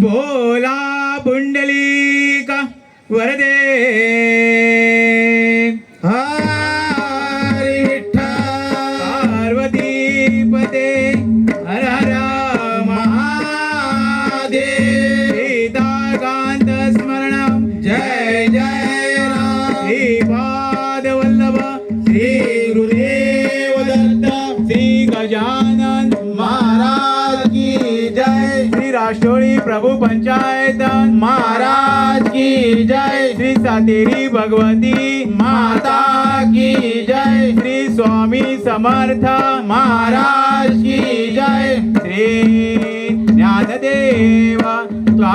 बोला पुंडलिका वरदे. प्रभु पंचायत महाराज की जय। श्री सातेरी भगवती माता की जय। श्री स्वामी समर्थ महाराज की जय। श्री ज्ञानदेव स्वा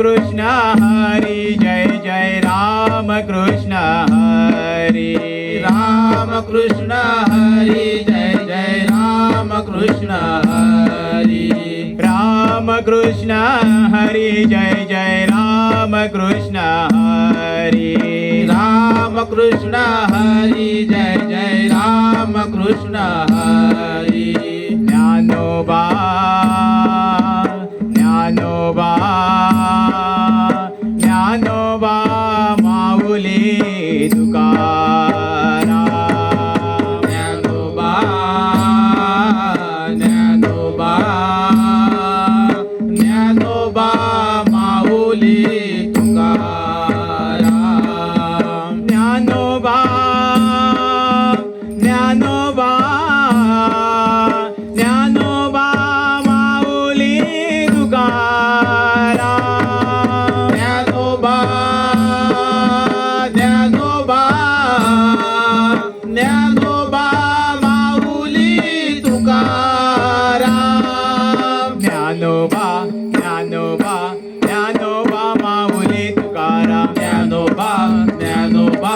कृष्ण हरी जय जय राम कृष्ण हरी। राम कृष्ण हरी जय जय राम कृष्ण हरी। राम कृष्ण हरी जय जय राम कृष्ण हरी। राम कृष्ण हरी जय जय राम कृष्ण हरी। ज्ञानोबा ज्ञानोबा ज्ञानोबा ज्ञानोबा माऊली तुकाराम ज्ञानोबा ज्ञानोबा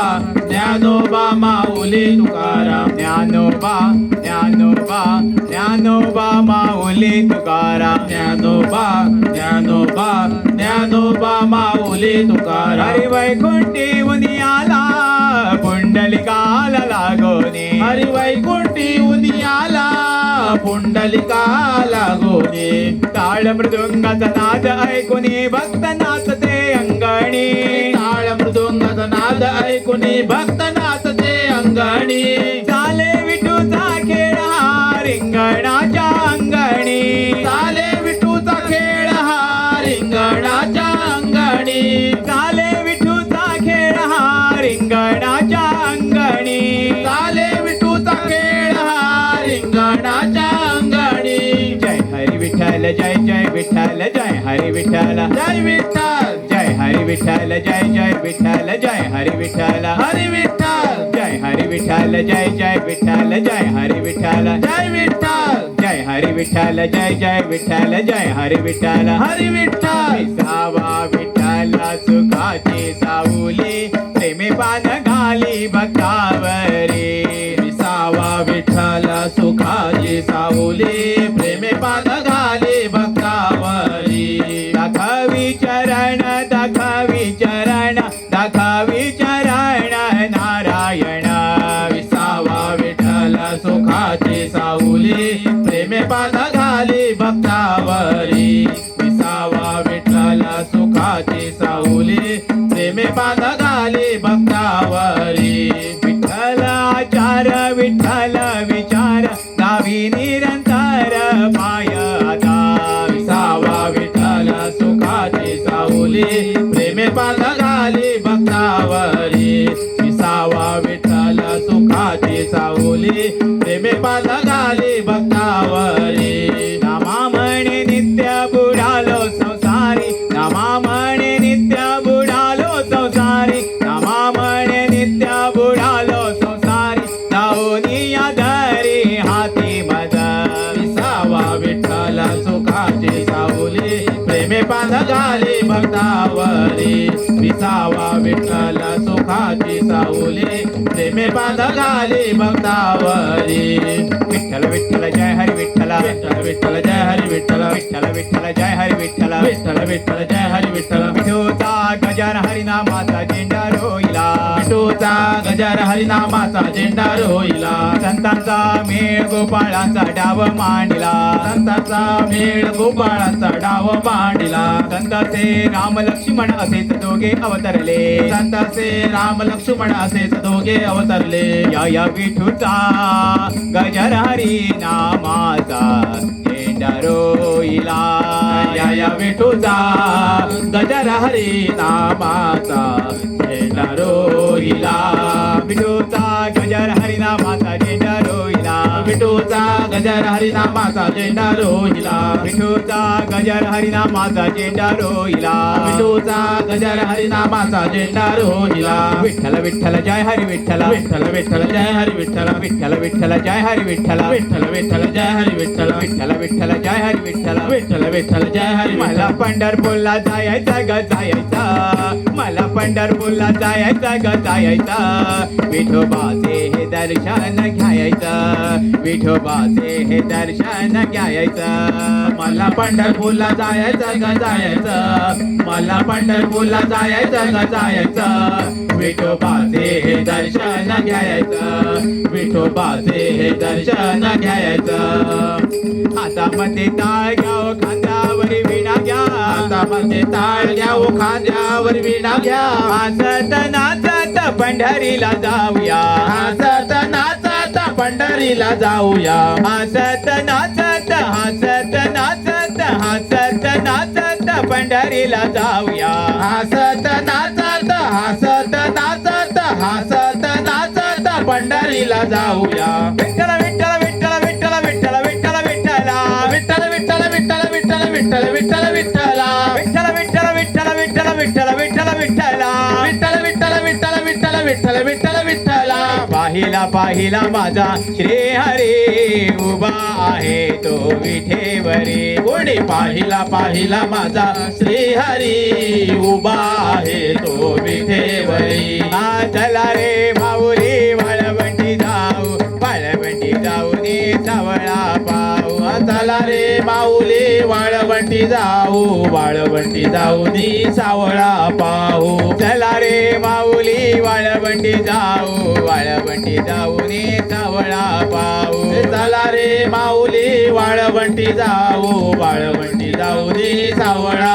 ज्ञानोबा माऊली तुकाराम ज्ञानोबा ज्ञानोबा ज्ञानोबा माऊली तुकाराम ज्ञानोबा ज्ञानोबा ज्ञानोबा माऊली तुकाराम. हरी वैकुंठी उनियाला पुंडलिकाला लागोने. हरी वैकुंठी उनियाला पुंडलिका लागोने ताळ मृदुंगाचा नाद ऐकुनी भक्त नाचते विठ्ठल जय हरी विठ्ठल. जय विठ्ठल. जय हरी विठ्ठल जय जय विठ्ठल जय हरी विठ्ठल. हरी विठ्ठल. जय हरी विठ्ठल जय जय विठ्ठल जय हरी विठ्ठल. जय विठ्ठल. जय हरी विठ्ठल जय जय विठ्ठल जय हरी विठ्ठल. हरी विठ्ठल. सावा विठ्ठल सुखाची सावली प्रेमे पान घाली भक्तावरी. विसावा विठ्ठल सुखाची सावली भक्तावरी विसावा विठ्ठल सुखाची सावली. प्रेमे बांध घाली भक्तावरी विठ्ठल विठ्ठल जय हरी विठ्ठल. विठ्ठल विठ्ठल जय हरी विठ्ठल. विठ्ठल विठ्ठल जय हरी विठ्ठल. विठ्ठल विठ्ठल जय हरी विठ्ठल. विठोचा गजर हरिनामाचा झेंडा विठूचा गजर हरिनामाचा झेंडा रोईला संतांचा मेळ गोपाळांचा डाव मांडला. संतांचा मेळ गोपाळाचा डाव मांडला. संताचे राम लक्ष्मण असेच दोघे अवतरले. संताचे राम लक्ष्मण असेच दोघे अवतरले. या या विठूचा गजर हरिनामाचा डरोला जय विठुजा गजर हरी नामाचा डरोला विठुजा गजर हरिनामाचा गजर हरिनामाचा झेंडा रोहिला. विठूचा गजर हरी नामाचा झेंडा रोईला विठूचा गजर हरिनामाचा झेंडा रोहिला. विठ्ठल विठ्ठल जय हरी विठ्ठल. विठ्ठल विठ्ठल जय हरी विठ्ठल. विठ्ठल विठ्ठल जय हरी विठ्ठल. विठ्ठल विठ्ठल जय हरी विठ्ठल. विठ्ठल विठ्ठल जय हरी विठ्ठल. विठ्ठल विठ्ठल जय हरी मला पंढरपूरला जायचा ग जायचा. मला पंढरपूरला जायचा ग जायचा. विठोबाचे दर्शन घ्यायचं. विठोबाचे हे दर्शन घ्यायचं. मला पंढरपूरला जायचं ग जायचं. मला पंढरपूरला जायचं ग जायचं. विठोबाचे हे दर्शन घ्यायचं. विठोबाचे हे दर्शन घ्यायचं. हातामध्ये टाळ घ्याव खांद्यावर विणा घ्या. आता मध्ये ताळ घ्या ओ खांद्यावर विणा घ्या. हसत नाचत पंढरीला जाऊया हसत नाचत पंढरीला जाऊया हसत नाचत हसत नाचत हसत नाचत पंढरीला जाऊया हसत नाचत हसत नाचत हसत नाचत पंढरीला जाऊया विठ्ठल विठ्ठल विठ्ठल विठ्ठल विठ्ठल विठ्ठल विठ्ठला विठ्ठल विठ्ठल विठ्ठल विठ्ठल विठ्ठल विठ्ठल विठ्ठला विठ्ठल विठ्ठल विठ्ठल विठ्ठल विठ्ठल विठ्ठल विठ्ठला विठ्ठल विठ्ठल विठ्ठल विठ्ठल विठ्ठल विठ्ठल. विठ्ठला पाहिला पाहिला माझा श्री हरी उभा आहे तो विठेवरी. कोणी पाहिला पाहिला माझा श्री हरी उभा आहे तो विठेवरी. हा चला रे माऊली वाळवंटी जाऊ. वाळवंटी जाऊन सावळा पाऊ चला रे माऊली वाळवंटी जाऊ. वाळवंटी जाऊनी सावळा पाहू. चला रे माऊ वाळवंडी जाऊ वाळवंटी जाऊन सावळा पाऊ चला रे माऊली वाळवंटी जाऊ वाळवंटी जाऊनी सावळा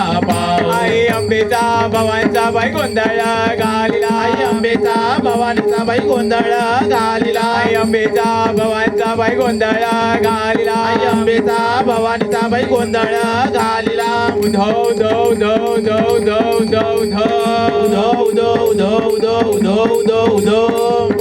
आई भवानीचा बाई गोंधळ घालिला आई अंबेचा भवानीचा बाई गोंधळ घालिला आई अंबेचा भवांचा बाई गोंधळ घालिला आई अंबेचा भवानीचा बाई गोंधळ घालिला उधव धव धव धव धव धव धव धो धो धो धो धो धो धो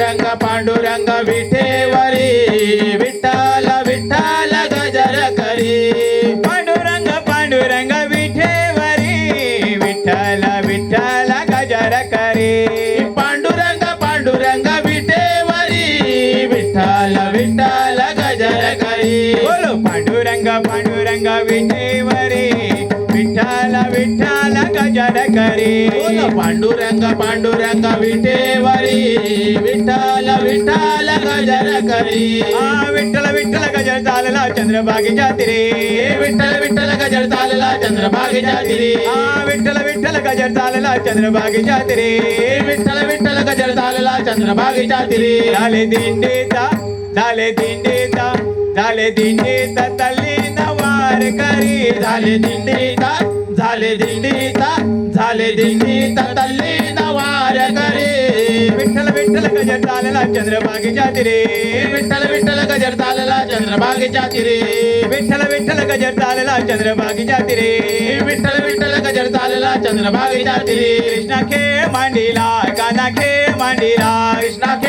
పాండురంగ పాండురంగ విఠేవరి విఠ జనకరి పాండురంగ పాండురంగ విఠేవరి. విఠాల విఠాల గజనకరి. విఠల విఠల గజనతాల చంద్రబాగి జాతిరి. విఠల విఠల గజనతాల చంద్రబాగి జాతిరి. విఠల విఠల గజనతాల చంద్రబాగి జాతిరి. విఠల విఠల గజనతాల చంద్రబాగి జాతిరి. దాలి దిండేత దాలి దిండేత దాలి దిండేత తల్లి నవారి కరి దాలి దిండేత झाले दिंडीचा झाले दिंडीचा तल्ली नवार करी झाले दिंडीचा झाले दिंडीचा झाले दिंडीचा तल्ली नवार करे विठ्ठल विठ्ठल गजर चालला चंद्रभागेच्या तिरे विठ्ठल विठ्ठल गजर चालला चंद्रभागेच्या तिरी विठ्ठल विठ्ठल गजर चालला चंद्रभागेच्या तिरे विठ्ठल विठ्ठल गजर चालला चंद्रभागेच्या तिरी कृष्णा खेळ मांडीला काना खेळ मांडीला कृष्णा खेळ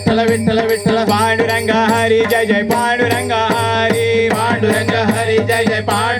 विठ्ठल विठ्ठल विठ्ठल विठ्ठल पांडुरंग हरी जय जय पांडुरंग हरी पांडुरंग हरी जय जय पांडुरंग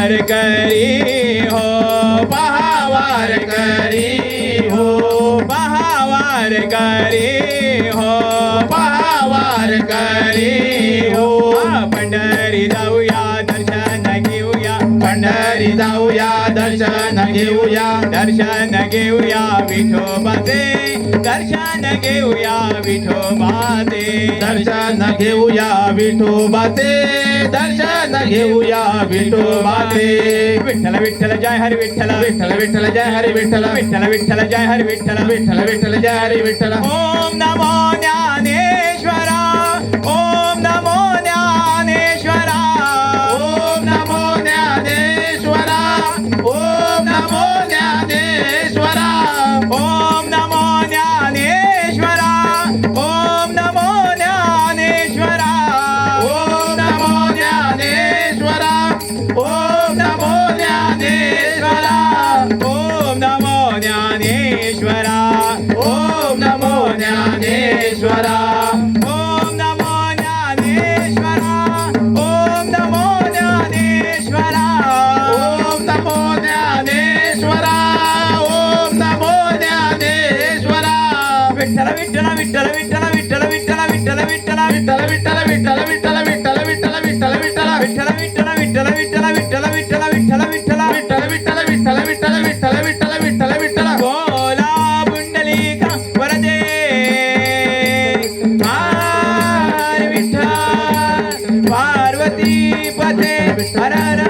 वार करी हो पहावार करी हो पहावार करी हो पहावार करी हो पंढरी जाऊ घेऊया दर्शन घेऊया विठोबाचे दर्शन घेऊया विठोबाचे दर्शन घेऊया विठोबाचे दर्शन घेऊया विठोबाचे विठ्ठल विठ्ठल जय हरी विठ्ठल. विठ्ठल विठ्ठल जय हरी विठ्ठल. विठ्ठल विठ्ठल जय हरी विठ्ठल. विठ्ठल विठ्ठल जय हरी विठ्ठल. ओम नमो ज्ञानेश्वरा ज्ञानेश्वरा ओम नमो ज्ञानेश्वरा ओम नमो ज्ञानेश्वरा ओम नमो ज्ञानेश्वरा ओम नमो ज्ञानेश्वरा ओम नमो ज्ञानेश्वरा विठ्ठल विठ्ठल विठ्ठल विठ्ठल विठ्ठल विठ्ठल विठ्ठल विठ्ठल विठ्ठल विठ्ठल विठ्ठल हर हर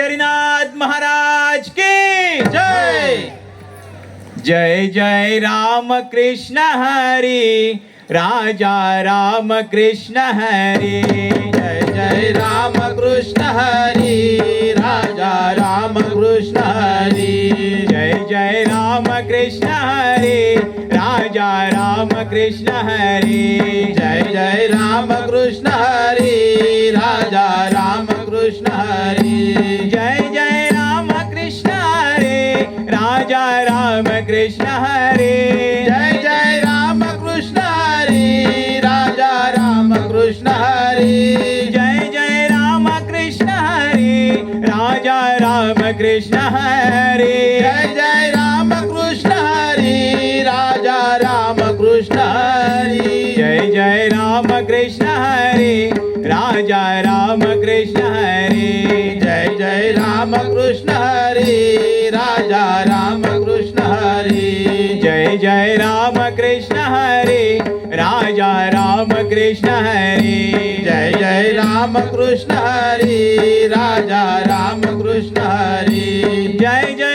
पंढरीनाथ महाराज की जय! जय जय राम कृष्ण हरी राजा राम कृष्ण हरी। जय जय राम कृष्ण हरी राजा राम कृष्ण हरी। जय जय राम कृष्ण हरी राजा राम कृष्ण हरी। जय जय राम कृष्ण हरी राजा राम कृष्ण हरी। कृष्ण हरी जय जय राम कृष्ण हरी राजा राम कृष्ण हरी। जय जय राम कृष्ण हरी राजा राम कृष्ण हरी। जय जय राम कृष्ण हरी राजा राम कृष्ण हरी। जय जय